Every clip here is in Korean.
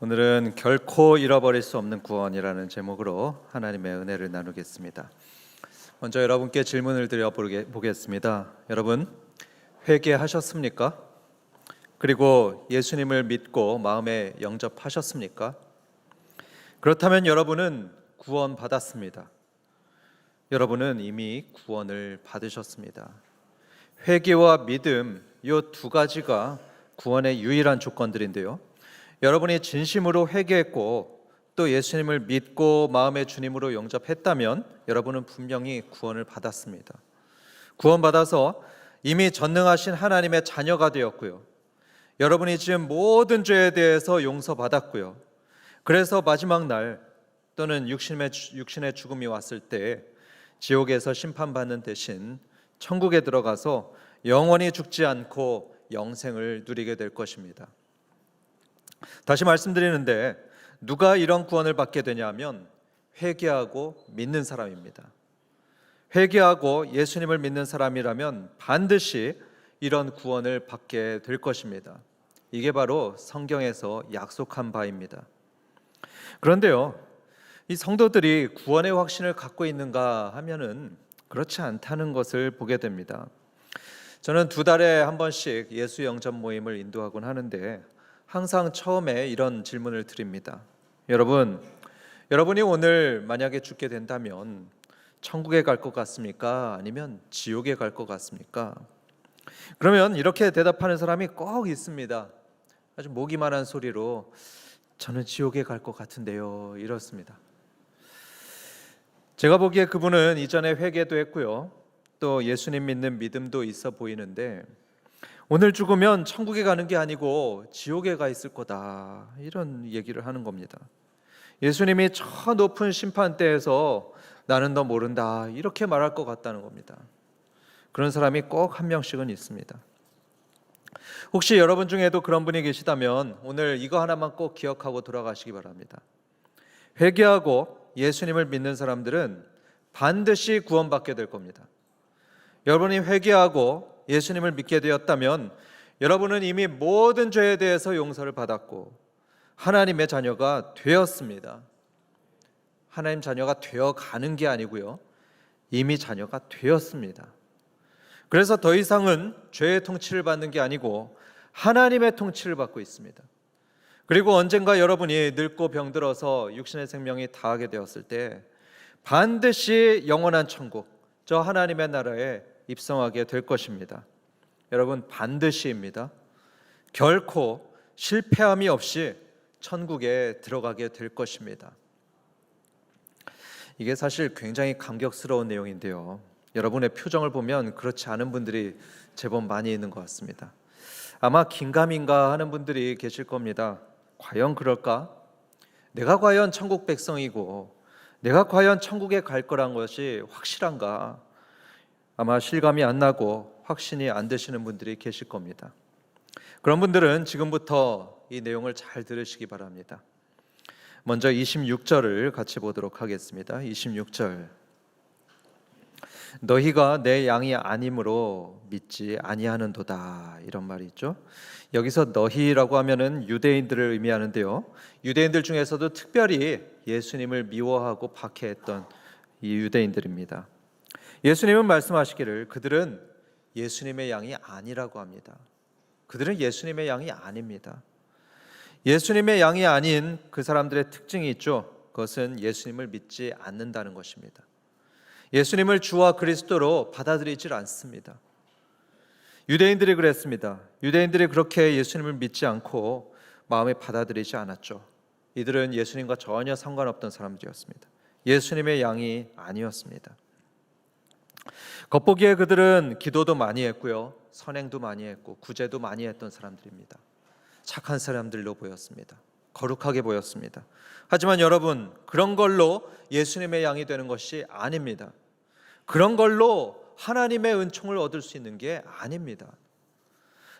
오늘은 결코 잃어버릴 수 없는 구원이라는 제목으로 하나님의 은혜를 나누겠습니다. 먼저 여러분께 질문을 드려 보겠습니다. 여러분 회개하셨습니까? 그리고 예수님을 믿고 마음에 영접하셨습니까? 그렇다면 여러분은 구원 받았습니다. 여러분은 이미 구원을 받으셨습니다. 회개와 믿음 이 두 가지가 구원의 유일한 조건들인데요. 여러분이 진심으로 회개했고 또 예수님을 믿고 마음의 주님으로 영접했다면 여러분은 분명히 구원을 받았습니다. 구원받아서 이미 전능하신 하나님의 자녀가 되었고요. 여러분이 지은 모든 죄에 대해서 용서받았고요. 그래서 마지막 날 또는 육신의 육신의 죽음이 왔을 때 지옥에서 심판받는 대신 천국에 들어가서 영원히 죽지 않고 영생을 누리게 될 것입니다. 다시 말씀드리는데 누가 이런 구원을 받게 되냐면 회개하고 믿는 사람입니다. 회개하고 예수님을 믿는 사람이라면 반드시 이런 구원을 받게 될 것입니다. 이게 바로 성경에서 약속한 바입니다. 그런데요, 이 성도들이 구원의 확신을 갖고 있는가 하면은 그렇지 않다는 것을 보게 됩니다. 저는 두 달에 한 번씩 예수 영접 모임을 인도하곤 하는데 항상 처음에 이런 질문을 드립니다. 여러분, 여러분이 오늘 만약에 죽게 된다면 천국에 갈 것 같습니까? 아니면 지옥에 갈 것 같습니까? 그러면 이렇게 대답하는 사람이 꼭 있습니다. 아주 모기만한 소리로 저는 지옥에 갈 것 같은데요. 이렇습니다. 제가 보기에 그분은 이전에 회개도 했고요. 또 예수님 믿는 믿음도 있어 보이는데 오늘 죽으면 천국에 가는 게 아니고 지옥에 가 있을 거다. 이런 얘기를 하는 겁니다. 예수님이 저 높은 심판대에서 나는 너 모른다. 이렇게 말할 것 같다는 겁니다. 그런 사람이 꼭 한 명씩은 있습니다. 혹시 여러분 중에도 그런 분이 계시다면 오늘 이거 하나만 꼭 기억하고 돌아가시기 바랍니다. 회개하고 예수님을 믿는 사람들은 반드시 구원받게 될 겁니다. 여러분이 회개하고 예수님을 믿게 되었다면 여러분은 이미 모든 죄에 대해서 용서를 받았고 하나님의 자녀가 되었습니다. 하나님 자녀가 되어 가는 게 아니고요. 이미 자녀가 되었습니다. 그래서 더 이상은 죄의 통치를 받는 게 아니고 하나님의 통치를 받고 있습니다. 그리고 언젠가 여러분이 늙고 병들어서 육신의 생명이 다하게 되었을 때 반드시 영원한 천국, 저 하나님의 나라에 입성하게 될 것입니다. 여러분 반드시입니다. 결코 실패함이 없이 천국에 들어가게 될 것입니다. 이게 사실 굉장히 감격스러운 내용인데요. 여러분의 표정을 보면 그렇지 않은 분들이 제법 많이 있는 것 같습니다. 아마 긴가민가 하는 분들이 계실 겁니다. 과연 그럴까? 내가 과연 천국 백성이고 내가 과연 천국에 갈 거란 것이 확실한가? 아마 실감이 안 나고 확신이 안 되시는 분들이 계실 겁니다. 그런 분들은 지금부터 이 내용을 잘 들으시기 바랍니다. 먼저 26절을 같이 보도록 하겠습니다. 26절. 너희가 내 양이 아님으로 믿지 아니하는도다 이런 말이 있죠. 여기서 너희라고 하면은 유대인들을 의미하는데요. 유대인들 중에서도 특별히 예수님을 미워하고 박해했던 이 유대인들입니다. 예수님은 말씀하시기를 그들은 예수님의 양이 아니라고 합니다. 그들은 예수님의 양이 아닙니다. 예수님의 양이 아닌 그 사람들의 특징이 있죠. 그것은 예수님을 믿지 않는다는 것입니다. 예수님을 주와 그리스도로 받아들이질 않습니다. 유대인들이 그랬습니다. 유대인들이 그렇게 예수님을 믿지 않고 마음에 받아들이지 않았죠. 이들은 예수님과 전혀 상관없던 사람들이었습니다. 예수님의 양이 아니었습니다. 겉보기에 그들은 기도도 많이 했고요. 선행도 많이 했고 구제도 많이 했던 사람들입니다. 착한 사람들로 보였습니다. 거룩하게 보였습니다. 하지만 여러분, 그런 걸로 예수님의 양이 되는 것이 아닙니다. 그런 걸로 하나님의 은총을 얻을 수 있는 게 아닙니다.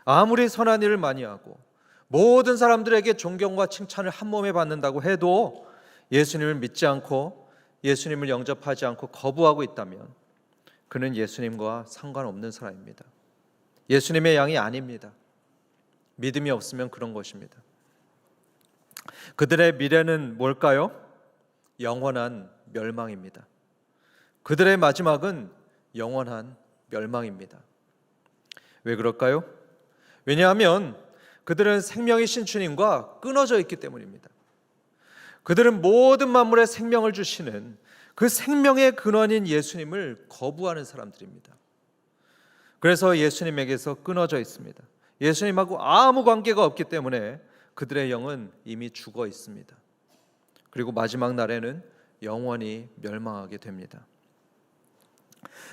아무리 선한 일을 많이 하고 모든 사람들에게 존경과 칭찬을 한 몸에 받는다고 해도 예수님을 믿지 않고 예수님을 영접하지 않고 거부하고 있다면 그는 예수님과 상관없는 사람입니다. 예수님의 양이 아닙니다. 믿음이 없으면 그런 것입니다. 그들의 미래는 뭘까요? 영원한 멸망입니다. 그들의 마지막은 영원한 멸망입니다. 왜 그럴까요? 왜냐하면 그들은 생명이신 주님과 끊어져 있기 때문입니다. 그들은 모든 만물에 생명을 주시는 그 생명의 근원인 예수님을 거부하는 사람들입니다. 그래서 예수님에게서 끊어져 있습니다. 예수님하고 아무 관계가 없기 때문에 그들의 영은 이미 죽어 있습니다. 그리고 마지막 날에는 영원히 멸망하게 됩니다.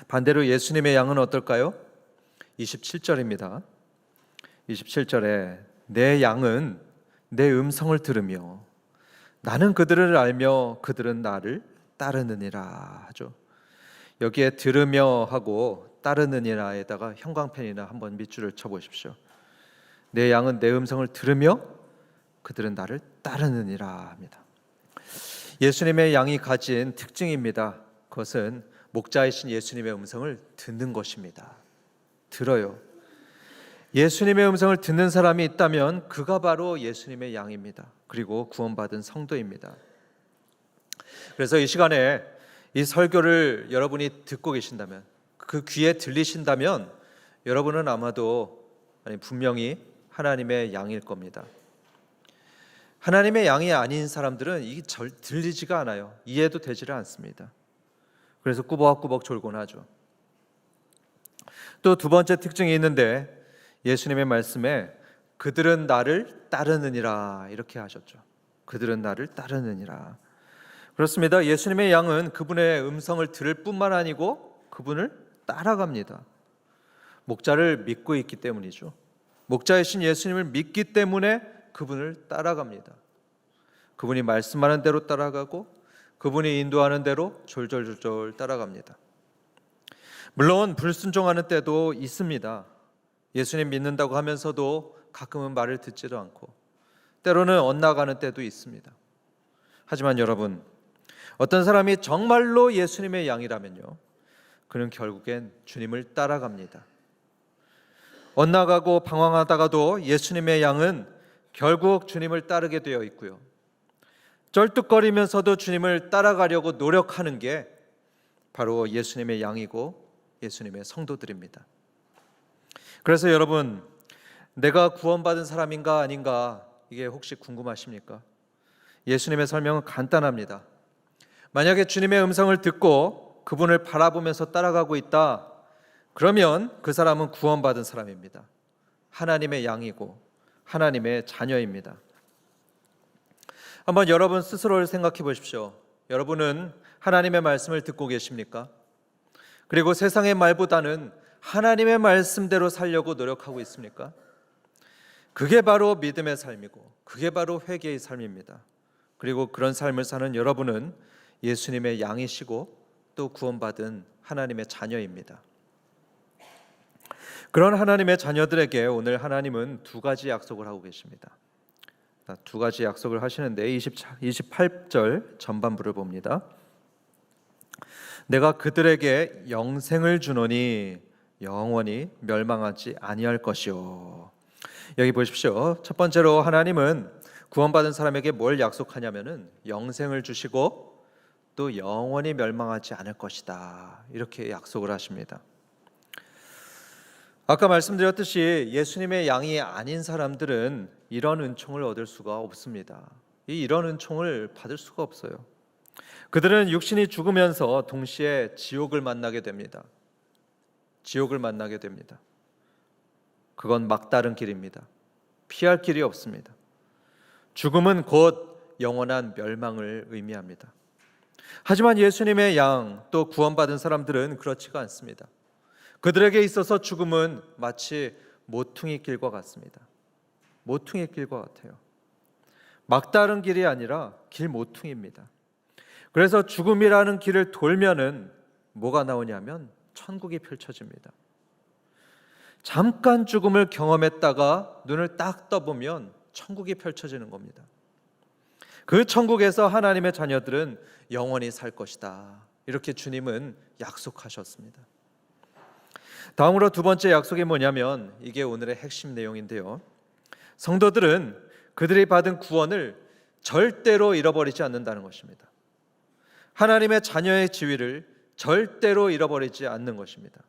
반대로 예수님의 양은 어떨까요? 27절입니다. 27절에 내 양은 내 음성을 들으며 나는 그들을 알며 그들은 나를 따르느니라 하죠. 여기에 들으며 하고 따르느니라에다가 형광펜이나 한번 밑줄을 쳐 보십시오. 내 양은 내 음성을 들으며 그들은 나를 따르느니라 합니다. 예수님의 양이 가진 특징입니다. 그것은 목자이신 예수님의 음성을 듣는 것입니다. 들어요. 예수님의 음성을 듣는 사람이 있다면 그가 바로 예수님의 양입니다. 그리고 구원받은 성도입니다. 그래서 이 시간에 이 설교를 여러분이 듣고 계신다면 그 귀에 들리신다면 여러분은 아마도 아니 분명히 하나님의 양일 겁니다. 하나님의 양이 아닌 사람들은 이게 절 들리지가 않아요. 이해도 되지를 않습니다. 그래서 꾸벅꾸벅 졸곤 하죠. 또 두 번째 특징이 있는데 예수님의 말씀에 그들은 나를 따르느니라 이렇게 하셨죠. 그들은 나를 따르느니라. 그렇습니다. 예수님의 양은 그분의 음성을 들을 뿐만 아니고 그분을 따라갑니다. 목자를 믿고 있기 때문이죠. 목자이신 예수님을 믿기 때문에 그분을 따라갑니다. 그분이 말씀하는 대로 따라가고 그분이 인도하는 대로 졸졸졸졸 따라갑니다. 물론 불순종하는 때도 있습니다. 예수님 믿는다고 하면서도 가끔은 말을 듣지도 않고 때로는 엇나가는 때도 있습니다. 하지만 여러분 어떤 사람이 정말로 예수님의 양이라면요. 그는 결국엔 주님을 따라갑니다. 엇나가고 방황하다가도 예수님의 양은 결국 주님을 따르게 되어 있고요. 쩔뚝거리면서도 주님을 따라가려고 노력하는 게 바로 예수님의 양이고 예수님의 성도들입니다. 그래서 여러분, 내가 구원받은 사람인가 아닌가 이게 혹시 궁금하십니까? 예수님의 설명은 간단합니다. 만약에 주님의 음성을 듣고 그분을 바라보면서 따라가고 있다. 그러면 그 사람은 구원받은 사람입니다. 하나님의 양이고 하나님의 자녀입니다. 한번 여러분 스스로를 생각해 보십시오. 여러분은 하나님의 말씀을 듣고 계십니까? 그리고 세상의 말보다는 하나님의 말씀대로 살려고 노력하고 있습니까? 그게 바로 믿음의 삶이고 그게 바로 회개의 삶입니다. 그리고 그런 삶을 사는 여러분은 예수님의 양이시고 또 구원받은 하나님의 자녀입니다. 그런 하나님의 자녀들에게 오늘 하나님은 두 가지 약속을 하고 계십니다. 두 가지 약속을 하시는데 20, 28절 전반부를 봅니다. 내가 그들에게 영생을 주노니 영원히 멸망하지 아니할 것이요. 여기 보십시오. 첫 번째로 하나님은 구원받은 사람에게 뭘 약속하냐면은 영생을 주시고 또 영원히 멸망하지 않을 것이다. 이렇게 약속을 하십니다. 아까 말씀드렸듯이 예수님의 양이 아닌 사람들은 이런 은총을 얻을 수가 없습니다. 이 이런 은총을 받을 수가 없어요. 그들은 육신이 죽으면서 동시에 지옥을 만나게 됩니다. 지옥을 만나게 됩니다. 그건 막다른 길입니다. 피할 길이 없습니다. 죽음은 곧 영원한 멸망을 의미합니다. 하지만 예수님의 양 또 구원받은 사람들은 그렇지가 않습니다. 그들에게 있어서 죽음은 마치 모퉁이 길과 같습니다. 모퉁이 길과 같아요. 막다른 길이 아니라 길 모퉁이입니다. 그래서 죽음이라는 길을 돌면은 뭐가 나오냐면 천국이 펼쳐집니다. 잠깐 죽음을 경험했다가 눈을 딱 떠보면 천국이 펼쳐지는 겁니다. 그 천국에서 하나님의 자녀들은 영원히 살 것이다. 이렇게 주님은 약속하셨습니다. 다음으로 두 번째 약속이 뭐냐면 이게 오늘의 핵심 내용인데요. 성도들은 그들이 받은 구원을 절대로 잃어버리지 않는다는 것입니다. 하나님의 자녀의 지위를 절대로 잃어버리지 않는 것입니다.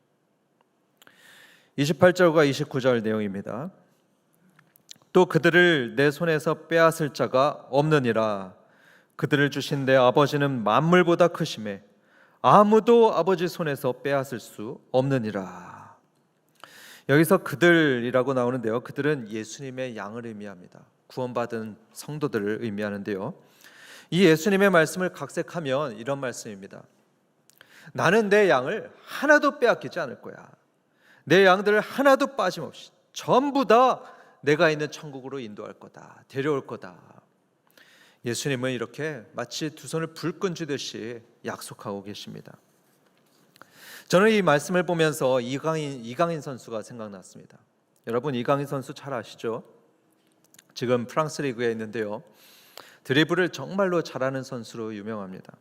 28절과 29절 내용입니다. 또 그들을 내 손에서 빼앗을 자가 없느니라. 그들을 주신 내 아버지는 만물보다 크심에 아무도 아버지 손에서 빼앗을 수 없느니라. 여기서 그들이라고 나오는데요. 그들은 예수님의 양을 의미합니다. 구원받은 성도들을 의미하는데요. 이 예수님의 말씀을 각색하면 이런 말씀입니다. 나는 내 양을 하나도 빼앗기지 않을 거야. 내 양들을 하나도 빠짐없이 전부 다 내가 있는 천국으로 인도할 거다. 데려올 거다. 예수님은 이렇게 마치 두 손을 불 끈 쥐듯이 약속하고 계십니다. 저는 이 말씀을 보면서 이강인 이강인 선수가 생각났습니다. 여러분 이강인 선수 잘 아시죠? 지금 프랑스 리그에 있는데요. 드리블을 정말로 잘하는 선수로 유명합니다.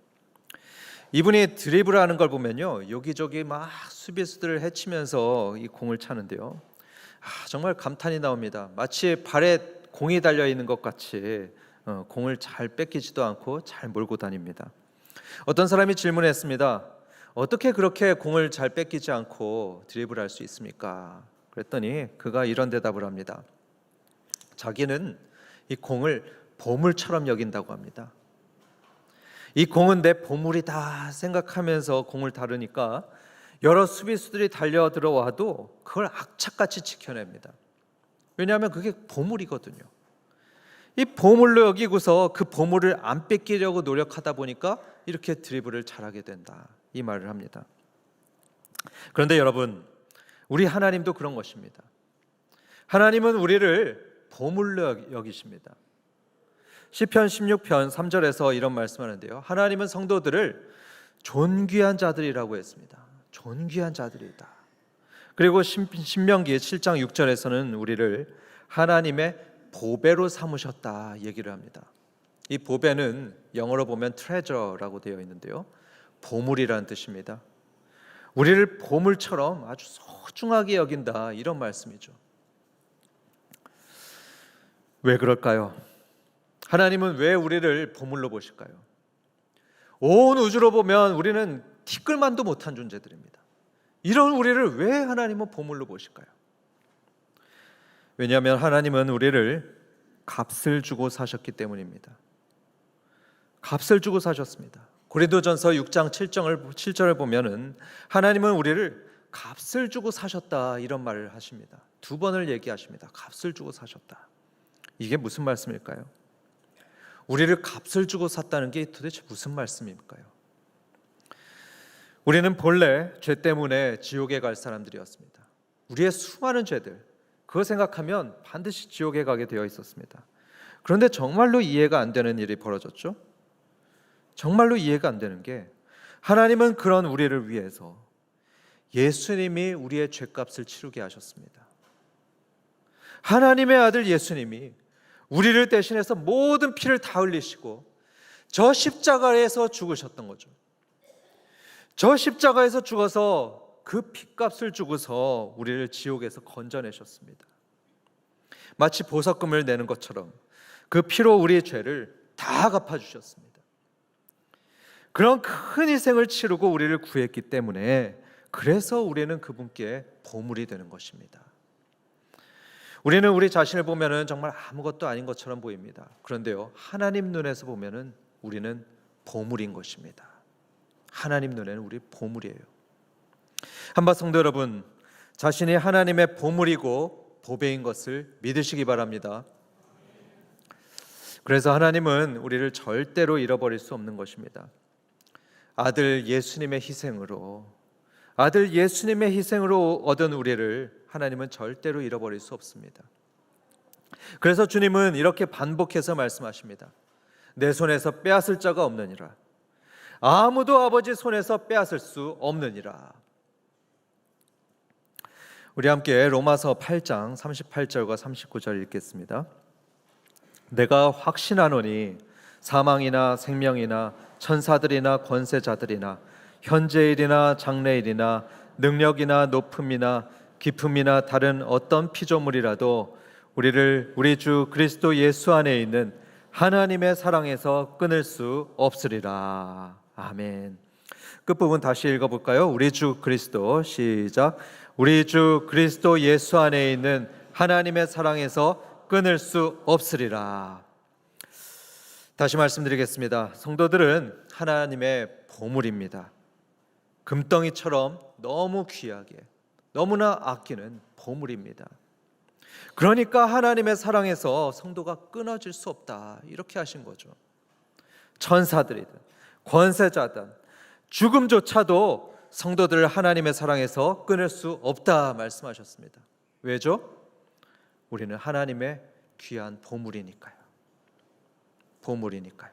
이분이 드리블하는 걸 보면요 여기저기 막 수비수들을 해치면서 이 공을 차는데요 아, 정말 감탄이 나옵니다. 마치 발에 공이 달려 있는 것 같이 어, 공을 잘 뺏기지도 않고 잘 몰고 다닙니다. 어떤 사람이 질문했습니다 어떻게 그렇게 공을 잘 뺏기지 않고 드리블할 수 있습니까? 그랬더니 그가 이런 대답을 합니다 자기는 이 공을 보물처럼 여긴다고 합니다. 이 공은 내 보물이다 생각하면서 공을 다루니까 여러 수비수들이 달려 들어와도 그걸 악착같이 지켜냅니다. 왜냐하면 그게 보물이거든요. 이 보물로 여기고서 그 보물을 안 뺏기려고 노력하다 보니까 이렇게 드리블을 잘하게 된다. 이 말을 합니다. 그런데 여러분, 우리 하나님도 그런 것입니다. 하나님은 우리를 보물로 여기십니다. 시편 16편 3절에서 이런 말씀하는데요. 하나님은 성도들을 존귀한 자들이라고 했습니다. 존귀한 자들이다. 그리고 신명기 7장 6절에서는 우리를 하나님의 보배로 삼으셨다 얘기를 합니다. 이 보배는 영어로 보면 treasure라고 되어 있는데요. 보물이라는 뜻입니다. 우리를 보물처럼 아주 소중하게 여긴다 이런 말씀이죠. 왜 그럴까요? 하나님은 왜 우리를 보물로 보실까요? 온 우주로 보면 우리는 티끌만도 못한 존재들입니다. 이런 우리를 왜 하나님은 보물로 보실까요? 왜냐하면 하나님은 우리를 값을 주고 사셨기 때문입니다. 값을 주고 사셨습니다. 고린도전서 6장 7절을 7절을 보면은 하나님은 우리를 값을 주고 사셨다 이런 말을 하십니다. 두 번을 얘기하십니다. 값을 주고 사셨다. 이게 무슨 말씀일까요? 우리를 값을 주고 샀다는 게 도대체 무슨 말씀일까요? 우리는 본래 죄 때문에 지옥에 갈 사람들이었습니다. 우리의 수많은 죄들, 그거 생각하면 반드시 지옥에 가게 되어 있었습니다. 그런데 정말로 이해가 안 되는 일이 벌어졌죠. 정말로 이해가 안 되는 게 하나님은 그런 우리를 위해서 예수님이 우리의 죄값을 치르게 하셨습니다. 하나님의 아들 예수님이 우리를 대신해서 모든 피를 다 흘리시고 저 십자가에서 죽으셨던 거죠. 저 십자가에서 죽어서 그 피값을 주고서 우리를 지옥에서 건져내셨습니다. 마치 보석금을 내는 것처럼 그 피로 우리의 죄를 다 갚아주셨습니다. 그런 큰 희생을 치르고 우리를 구했기 때문에 그래서 우리는 그분께 보물이 되는 것입니다. 우리는 우리 자신을 보면은 정말 아무것도 아닌 것처럼 보입니다. 그런데요, 하나님 눈에서 보면은 우리는 보물인 것입니다. 하나님 눈에는 우리 보물이에요. 한바 성도 여러분, 자신이 하나님의 보물이고 보배인 것을 믿으시기 바랍니다. 그래서 하나님은 우리를 절대로 잃어버릴 수 없는 것입니다. 아들 예수님의 희생으로 아들 예수님의 희생으로 얻은 우리를 하나님은 절대로 잃어버릴 수 없습니다. 그래서 주님은 이렇게 반복해서 말씀하십니다. 내 손에서 빼앗을 자가 없느니라. 아무도 아버지 손에서 빼앗을 수 없느니라. 우리 함께 로마서 8장 38절과 39절 읽겠습니다. 내가 확신하노니 사망이나 생명이나 천사들이나 권세자들이나 현재일이나 장래일이나 능력이나 높음이나 기품이나 다른 어떤 피조물이라도 우리를 우리 주 그리스도 예수 안에 있는 하나님의 사랑에서 끊을 수 없으리라. 아멘. 끝부분 다시 읽어볼까요? 우리 주 그리스도 시작. 우리 주 그리스도 예수 안에 있는 하나님의 사랑에서 끊을 수 없으리라. 다시 말씀드리겠습니다. 성도들은 하나님의 보물입니다. 금덩이처럼 너무 귀하게, 너무나 아끼는 보물입니다. 그러니까 하나님의 사랑에서 성도가 끊어질 수 없다. 이렇게 하신 거죠. 천사들이든 권세자든 죽음조차도 성도들을 하나님의 사랑에서 끊을 수 없다 말씀하셨습니다. 왜죠? 우리는 하나님의 귀한 보물이니까요. 보물이니까요.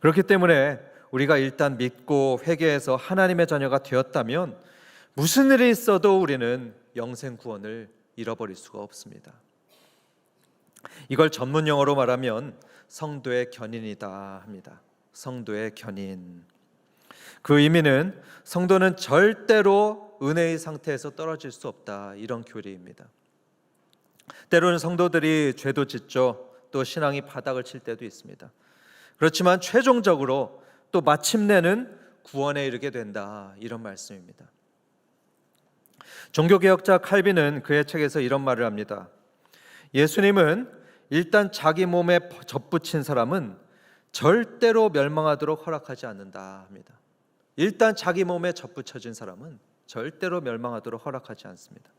그렇기 때문에 우리가 일단 믿고 회개해서 하나님의 자녀가 되었다면 무슨 일이 있어도 우리는 영생 구원을 잃어버릴 수가 없습니다. 이걸 전문 용어로 말하면 성도의 견인이다 합니다. 성도의 견인. 그 의미는 성도는 절대로 은혜의 상태에서 떨어질 수 없다 이런 교리입니다. 때로는 성도들이 죄도 짓죠. 또 신앙이 바닥을 칠 때도 있습니다. 그렇지만 최종적으로 또 마침내는 구원에 이르게 된다 이런 말씀입니다. 종교개혁자 칼빈은 그의 책에서 이런 말을 합니다. 예수님은 일단 자기 몸에 접붙인 사람은 절대로 멸망하도록 허락하지 않는다 합니다. 일단 자기 몸에 접붙여진 사람은 절대로 멸망하도록 허락하지 않습니다.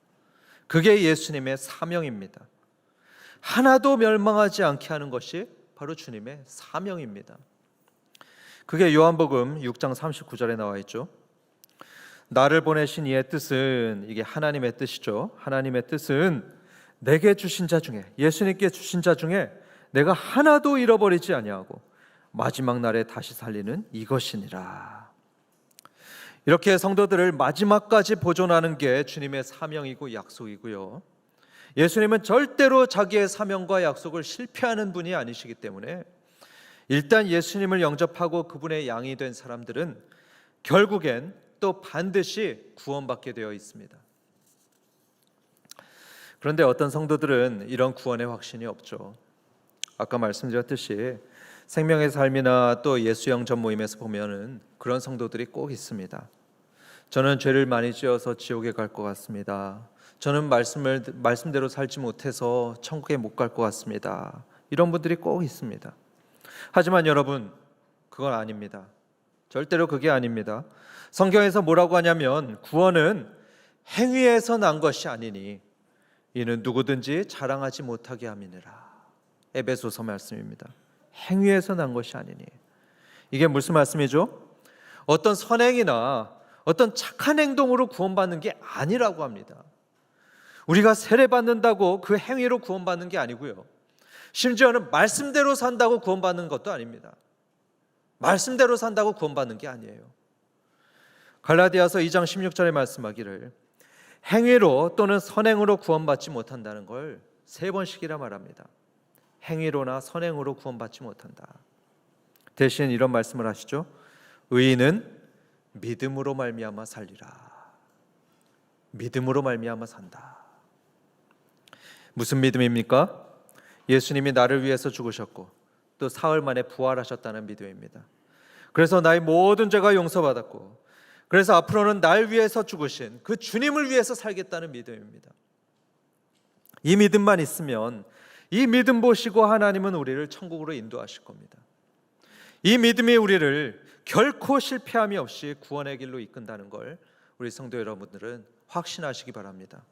그게 예수님의 사명입니다. 하나도 멸망하지 않게 하는 것이 바로 주님의 사명입니다. 그게 요한복음 6장 39절에 나와 있죠. 나를 보내신 이의 뜻은 이게 하나님의 뜻이죠. 하나님의 뜻은 내게 주신 자 중에 예수님께 주신 자 중에 내가 하나도 잃어버리지 아니하고 마지막 날에 다시 살리는 이것이니라. 이렇게 성도들을 마지막까지 보존하는 게 주님의 사명이고 약속이고요. 예수님은 절대로 자기의 사명과 약속을 실패하는 분이 아니시기 때문에 일단 예수님을 영접하고 그분의 양이 된 사람들은 결국엔 또 반드시 구원받게 되어 있습니다. 그런데 어떤 성도들은 이런 구원의 확신이 없죠. 아까 말씀드렸듯이 생명의 삶이나 또 예수 영접 모임에서 보면은 그런 성도들이 꼭 있습니다. 저는 죄를 많이 지어서 지옥에 갈 것 같습니다. 저는 말씀을 말씀대로 살지 못해서 천국에 못 갈 것 같습니다. 이런 분들이 꼭 있습니다. 하지만 여러분 그건 아닙니다. 절대로 그게 아닙니다. 성경에서 뭐라고 하냐면 구원은 행위에서 난 것이 아니니 이는 누구든지 자랑하지 못하게 함이니라. 에베소서 말씀입니다. 행위에서 난 것이 아니니 이게 무슨 말씀이죠? 어떤 선행이나 어떤 착한 행동으로 구원받는 게 아니라고 합니다. 우리가 세례 받는다고 그 행위로 구원받는 게 아니고요. 심지어는 말씀대로 산다고 구원받는 것도 아닙니다. 말씀대로 산다고 구원받는 게 아니에요. 갈라디아서 2장 16절에 말씀하기를 행위로 또는 선행으로 구원받지 못한다는 걸 세 번씩이라 말합니다. 행위로나 선행으로 구원받지 못한다. 대신 이런 말씀을 하시죠. 의인은 믿음으로 말미암아 살리라. 믿음으로 말미암아 산다. 무슨 믿음입니까? 예수님이 나를 위해서 죽으셨고 또 사흘 만에 부활하셨다는 믿음입니다. 그래서 나의 모든 죄가 용서받았고 그래서 앞으로는 날 위해서 죽으신 그 주님을 위해서 살겠다는 믿음입니다. 이 믿음만 있으면 이 믿음 보시고 하나님은 우리를 천국으로 인도하실 겁니다. 이 믿음이 우리를 결코 실패함이 없이 구원의 길로 이끈다는 걸 우리 성도 여러분들은 확신하시기 바랍니다.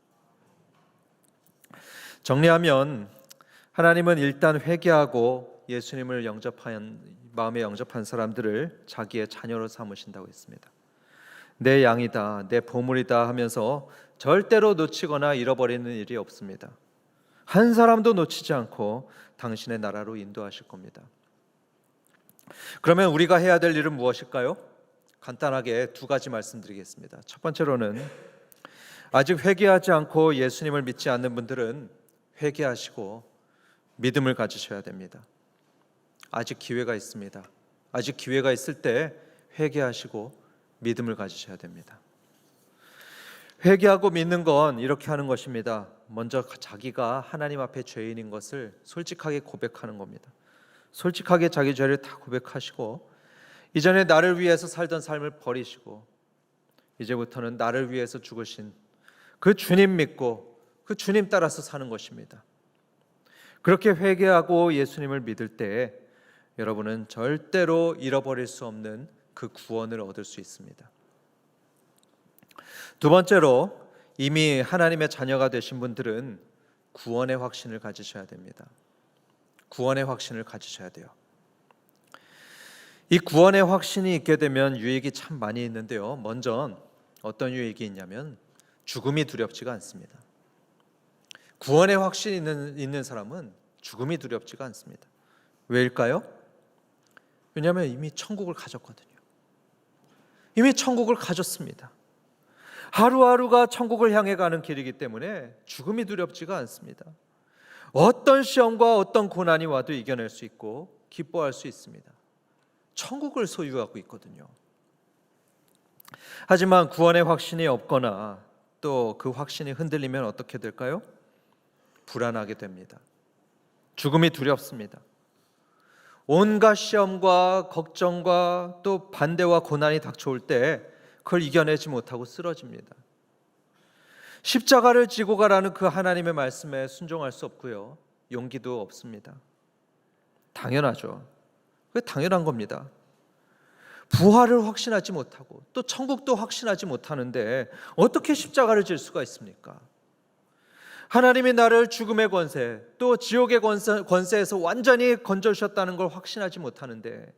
정리하면 하나님은 일단 회개하고 예수님을 영접한 마음에 영접한 사람들을 자기의 자녀로 삼으신다고 했습니다. 내 양이다, 내 보물이다 하면서 절대로 놓치거나 잃어버리는 일이 없습니다. 한 사람도 놓치지 않고 당신의 나라로 인도하실 겁니다. 그러면 우리가 해야 될 일은 무엇일까요? 간단하게 두 가지 말씀드리겠습니다. 첫 번째로는 아직 회개하지 않고 예수님을 믿지 않는 분들은 회개하시고 믿음을 가지셔야 됩니다. 아직 기회가 있습니다. 아직 기회가 있을 때 회개하시고 믿음을 가지셔야 됩니다. 회개하고 믿는 건 이렇게 하는 것입니다. 먼저 자기가 하나님 앞에 죄인인 것을 솔직하게 고백하는 겁니다. 솔직하게 자기 죄를 다 고백하시고 이전에 나를 위해서 살던 삶을 버리시고 이제부터는 나를 위해서 죽으신 그 주님 믿고 그 주님 따라서 사는 것입니다. 그렇게 회개하고 예수님을 믿을 때 여러분은 절대로 잃어버릴 수 없는 그 구원을 얻을 수 있습니다. 두 번째로 이미 하나님의 자녀가 되신 분들은 구원의 확신을 가지셔야 됩니다. 구원의 확신을 가지셔야 돼요. 이 구원의 확신이 있게 되면 유익이 참 많이 있는데요. 먼저 어떤 유익이 있냐면 죽음이 두렵지가 않습니다. 구원의 확신이 있는, 있는 사람은 죽음이 두렵지가 않습니다. 왜일까요? 왜냐하면 이미 천국을 가졌거든요. 이미 천국을 가졌습니다. 하루하루가 천국을 향해 가는 길이기 때문에 죽음이 두렵지가 않습니다. 어떤 시험과 어떤 고난이 와도 이겨낼 수 있고 기뻐할 수 있습니다. 천국을 소유하고 있거든요. 하지만 구원의 확신이 없거나 또 그 확신이 흔들리면 어떻게 될까요? 불안하게 됩니다. 죽음이 두렵습니다. 온갖 시험과 걱정과 또 반대와 고난이 닥쳐올 때 그걸 이겨내지 못하고 쓰러집니다. 십자가를 지고 가라는 그 하나님의 말씀에 순종할 수 없고요. 용기도 없습니다. 당연하죠. 그게 당연한 겁니다. 부활을 확신하지 못하고 또 천국도 확신하지 못하는데 어떻게 십자가를 질 수가 있습니까? 하나님이 나를 죽음의 권세 또 지옥의 권세, 권세에서 완전히 건져주셨다는 걸 확신하지 못하는데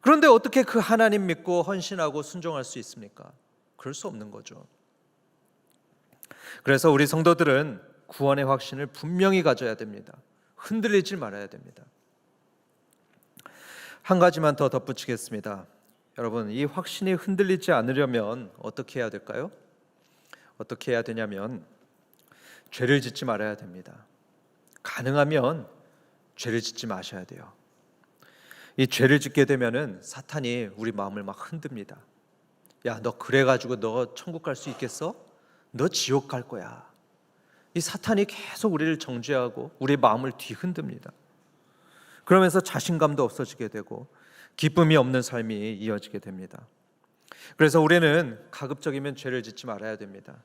그런데 어떻게 그 하나님 믿고 헌신하고 순종할 수 있습니까? 그럴 수 없는 거죠. 그래서 우리 성도들은 구원의 확신을 분명히 가져야 됩니다. 흔들리지 말아야 됩니다. 한 가지만 더 덧붙이겠습니다. 여러분, 이 확신이 흔들리지 않으려면 어떻게 해야 될까요? 어떻게 해야 되냐면 죄를 짓지 말아야 됩니다. 가능하면 죄를 짓지 마셔야 돼요. 이 죄를 짓게 되면은 사탄이 우리 마음을 막 흔듭니다. 야, 너 그래 가지고 너 천국 갈 수 있겠어? 너 지옥 갈 거야. 이 사탄이 계속 우리를 정죄하고 우리 마음을 뒤흔듭니다. 그러면서 자신감도 없어지게 되고 기쁨이 없는 삶이 이어지게 됩니다. 그래서 우리는 가급적이면 죄를 짓지 말아야 됩니다.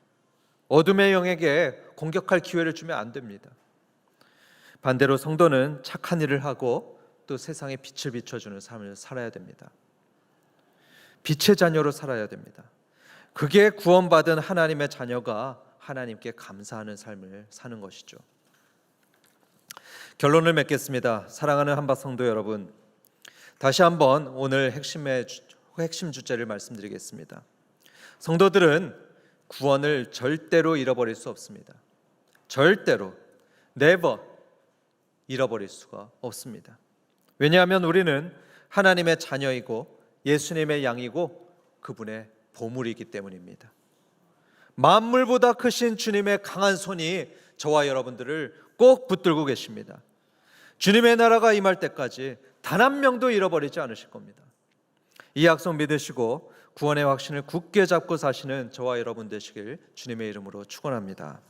어둠의 영에게 공격할 기회를 주면 안 됩니다. 반대로 성도는 착한 일을 하고 또 세상에 빛을 비춰주는 삶을 살아야 됩니다. 빛의 자녀로 살아야 됩니다. 그게 구원받은 하나님의 자녀가 하나님께 감사하는 삶을 사는 것이죠. 결론을 맺겠습니다. 사랑하는 한바 성도 여러분, 다시 한번 오늘 핵심의 핵심 주제를 말씀드리겠습니다. 성도들은 구원을 절대로 잃어버릴 수 없습니다. 절대로 never 잃어버릴 수가 없습니다. 왜냐하면 우리는 하나님의 자녀이고 예수님의 양이고 그분의 보물이기 때문입니다. 만물보다 크신 주님의 강한 손이 저와 여러분들을 꼭 붙들고 계십니다. 주님의 나라가 임할 때까지 단 한 명도 잃어버리지 않으실 겁니다. 이 약속 믿으시고 구원의 확신을 굳게 잡고 사시는 저와 여러분 되시길 주님의 이름으로 축원합니다.